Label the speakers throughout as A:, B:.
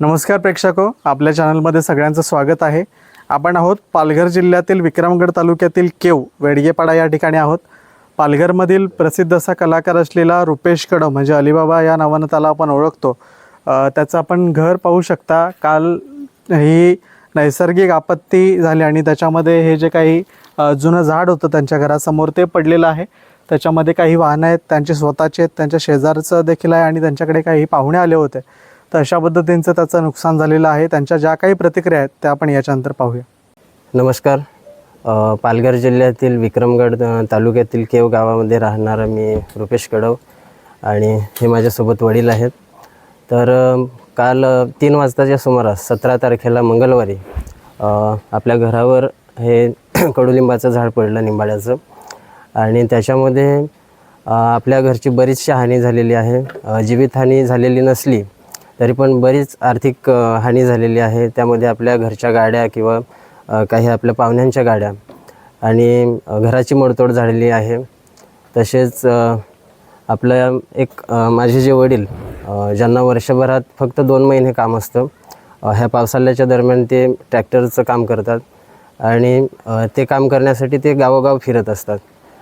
A: नमस्कार प्रेक्षको आपल्या चॅनलमध्ये सगळ्यांचं स्वागत आहे. आपण आहोत पालघर जिल्ह्यातील विक्रमगड तालुक्यातील केव वेडगेपाडा या ठिकाणी आहोत. पालघरमधील प्रसिद्ध असा कलाकार असलेला रुपेश कदम म्हणजे अलिबाबा या नावानं त्याला आपण ओळखतो. त्याचं आपण घर पाहू शकता. काल ही नैसर्गिक आपत्ती झाली आणि त्याच्यामध्ये हे जे काही जुनं झाड होतं त्यांच्या घरासमोर ते पडलेलं आहे. त्याच्यामध्ये काही वाहनं आहेत त्यांचे स्वतःचे आहेत त्यांच्या शेजारचं देखील आहे आणि त्यांच्याकडे काही पाहुणे आले होते. तर अशा पद्धतींचं त्याचं नुकसान झालेलं आहे. त्यांच्या ज्या काही प्रतिक्रिया आहेत त्या आपण याच्यानंतर पाहूया.
B: नमस्कार. अ, पालघर जिल्ह्यातील विक्रमगड अ, तालुक्यातील केव गावामध्ये राहणारा मी रुपेश कडव आणि हे माझ्यासोबत वडील आहेत. तर अ, काल अ, तीन वाजताच्या सुमारास सतरा तारखेला मंगळवारी अ, आपल्या घरावर हे कडुलिंबाचं झाड पडलं निंबाड्याचं आणि त्याच्यामध्ये अ, आपल्या घरची बरीचशी हानी झालेली आहे. अ, जीवितहानी झालेली नसली तरी पण बरीच आर्थिक हानी झालेली आहे. त्यामध्ये आपल्या घरच्या गाड्या किंवा काही आपल्या पाहुण्यांच्या गाड्या आणि घराची मोडतोड झालेली आहे. तसेच आपल्या आपलं एक माझे जे वडील ज्यांना वर्षभरात फक्त दोन महिने काम असतं ह्या पावसाळ्याच्या दरम्यान ते ट्रॅक्टरचं काम करतात आणि ते काम करण्यासाठी ते गावोगाव फिरत असतात.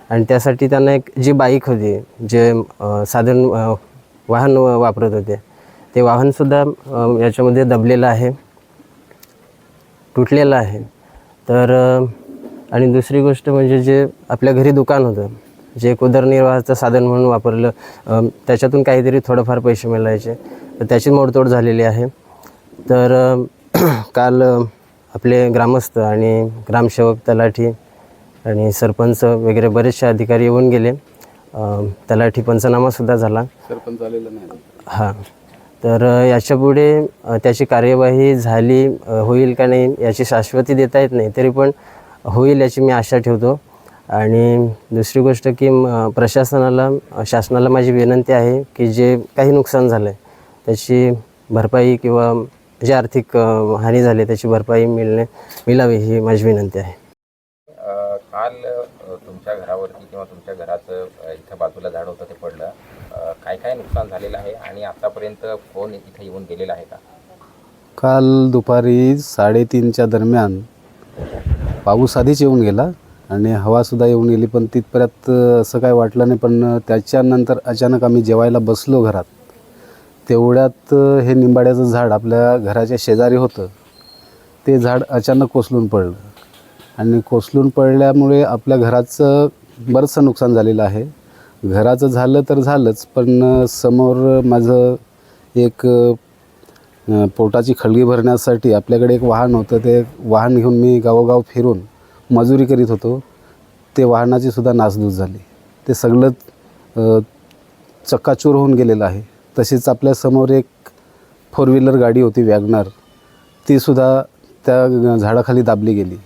B: आणि त्यासाठी त्यांना एक जी बाईक होती जे साधन वाहन वापरत होते ते वाहनसुद्धा याच्यामध्ये दबलेलं आहे. तुटलेलं आहे. तर आणि दुसरी गोष्ट म्हणजे जे आपल्या घरी दुकान होतं जे एक उदरनिर्वाहाचं साधन म्हणून वापरलं त्याच्यातून काहीतरी थोडंफार पैसे मिळायचे. तर त्याची मोडतोड झालेली आहे. तर काल आपले ग्रामस्थ आणि ग्रामसेवक तलाठी आणि सरपंच वगैरे बरेचसे अधिकारी येऊन गेले. तलाठी पंचनामासुद्धा झाला.
C: सरपंच आलेलं नाही.
B: हां. तर याच्यापुढे त्याची कार्यवाही झाली होईल का नाही याची शाश्वती देता येत नाही तरी पण होईल याची मी आशा ठेवतो. आणि दुसरी गोष्ट की प्रशासनाला शासनाला माझी विनंती आहे की जे काही नुकसान झालं आहे त्याची भरपाई किंवा जे आर्थिक हानी झाली त्याची भरपाई मिळणे मिळावी ही माझी विनंती आहे.
D: काल तुमच्या घरावरती किंवा तुमच्या घराचं इथं बाजूला झाड होतं ते पडलं. काय नुकसान झालेलं आहे आणि आतापर्यंत फोन इथे येऊन गेलेला आहे का?
C: काल दुपारी साडेतीनच्या दरम्यान पाऊस आधीच येऊन गेला आणि हवासुद्धा येऊन गेली पण तिथपर्यंत असं काय वाटलं नाही. पण त्याच्यानंतर अचानक आम्ही जेवायला बसलो घरात. तेवढ्यात हे निंबाड्याचं झाड आपल्या घराच्या शेजारी होतं. ते झाड अचानक कोसळून पडलं. आणि कोसळून पडल्यामुळे आपल्या घराचं बरंचसं नुकसान झालेलं आहे. घराचं झालं तर झालंच पण समोर माझं एक पोटाची खळगी भरण्यासाठी आपल्याकडे एक वाहन होतं. ते वाहन घेऊन मी गावोगाव फिरून मजुरी करीत होतो. ते वाहनाची सुद्धा नासधूस झाली. ते सगळं चक्काचूर होऊन गेलेलं आहे. तसेच आपल्यासमोर एक फोर व्हीलर गाडी होती वॅगनर. तीसुद्धा त्या झाडाखाली दाबली गेली.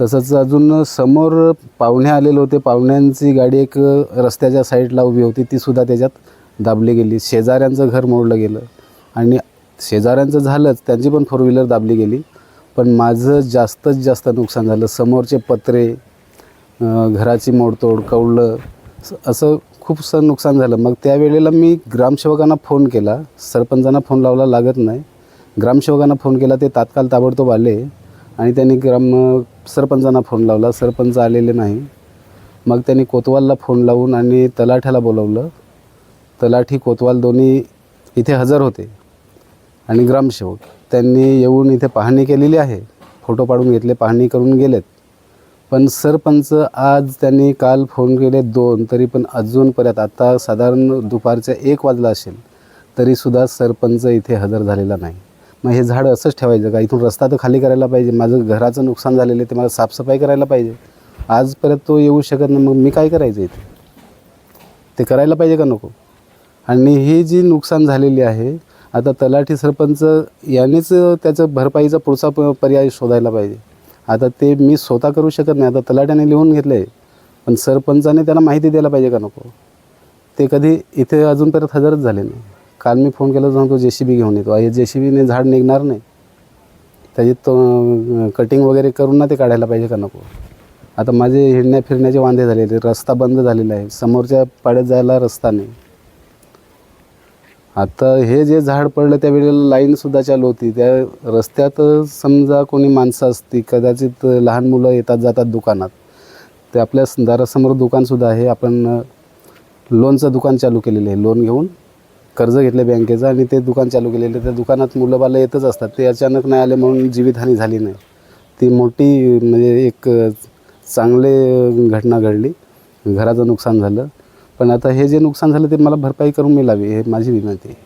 C: तसंच अजून समोर पाहुणे आलेले होते. पाहुण्यांची गाडी एक रस्त्याच्या साईडला उभी होती. तीसुद्धा त्याच्यात दाबली गेली. शेजाऱ्यांचं घर मोडलं गेलं. आणि शेजाऱ्यांचं झालंच. त्यांची पण फोर व्हीलर दाबली गेली. पण माझं जास्तच जास्त नुकसान झालं. समोरचे पत्रे घराची मोडतोड कवलं असं खूपसं नुकसान झालं. मग त्यावेळेला मी ग्रामसेवकांना फोन केला. सरपंचांना फोन लावला लागत नाही. ग्रामसेवकांना फोन केला. ते तात्काळ ताबडतोब आले. आणि त्यांनी ग्राम सरपंचांना फोन लावला. सरपंच आलेले नाही. मग त्यांनी कोतवालला फोन लावून आणि तलाठ्याला बोलवलं. तलाठी कोतवाल दोन्ही इथे हजर होते. आणि ग्रामसेवक त्यांनी येऊन इथे पाहणी केलेली आहे. फोटो पाडून घेतले पाहणी करून गेलेत. पण सरपंच आज त्यांनी काल फोन केले दोन तरी पण अजूनपर्यंत आता साधारण दुपारच्या एक वाजला असेल तरीसुद्धा सरपंच इथे हजर झालेला नाही. मग हे झाड असंच ठेवायचं का? इथून रस्ता तर खाली करायला पाहिजे. माझं घराचं नुकसान झालेलं आहे ते मला साफसफाई करायला पाहिजे. आजपर्यंत तो येऊ शकत नाही मग मी काय करायचं इथे? ते करायला पाहिजे का नको? आणि ही जी नुकसान झालेली आहे आता तलाठी सरपंच यानेच त्याचं भरपाईचा पुढचा प पर्याय शोधायला पाहिजे. आता ते मी स्वतः करू शकत नाही आता तलाट्याने लिहून घेतलं आहे पण सरपंचाने त्याला माहिती द्यायला पाहिजे का नको? ते कधी इथे अजूनपर्यंत हजरच झाले नाही. काल मी फोन केला जाऊन तो जे सी बी घेऊन येतो. हे जे सी बीने झाड निघणार नाही. त्याची तो कटिंग वगैरे करून ना ते काढायला पाहिजे का नको? आता माझे हिंडण्या फिरण्याचे वांदे झालेले रस्ता बंद झालेला आहे. समोरच्या पाड्यात जायला रस्ता नाही. आता हे जे झाड पडलं त्यावेळेला लाईनसुद्धा चालू होती. त्या रस्त्यात समजा कोणी माणसं असती कदाचित लहान मुलं येतात जातात दुकानात. ते आपल्या दारासमोर दुकानसुद्धा आहे. आपण लोनचं दुकान चालू केलेलं आहे. लोन घेऊन कर्ज घेतलं बँकेचं आणि ते दुकान चालू केलेलं त्या दुकानात मुलं बालं येतच असतात. ते अचानक नाही आले म्हणून जीवितहानी झाली नाही. ती मोठी म्हणजे एक चांगले घटना घडली. घराचं नुकसान झालं. पण आता हे जे नुकसान झालं ते मला भरपाई करून मिळावी हे माझी विनंती आहे.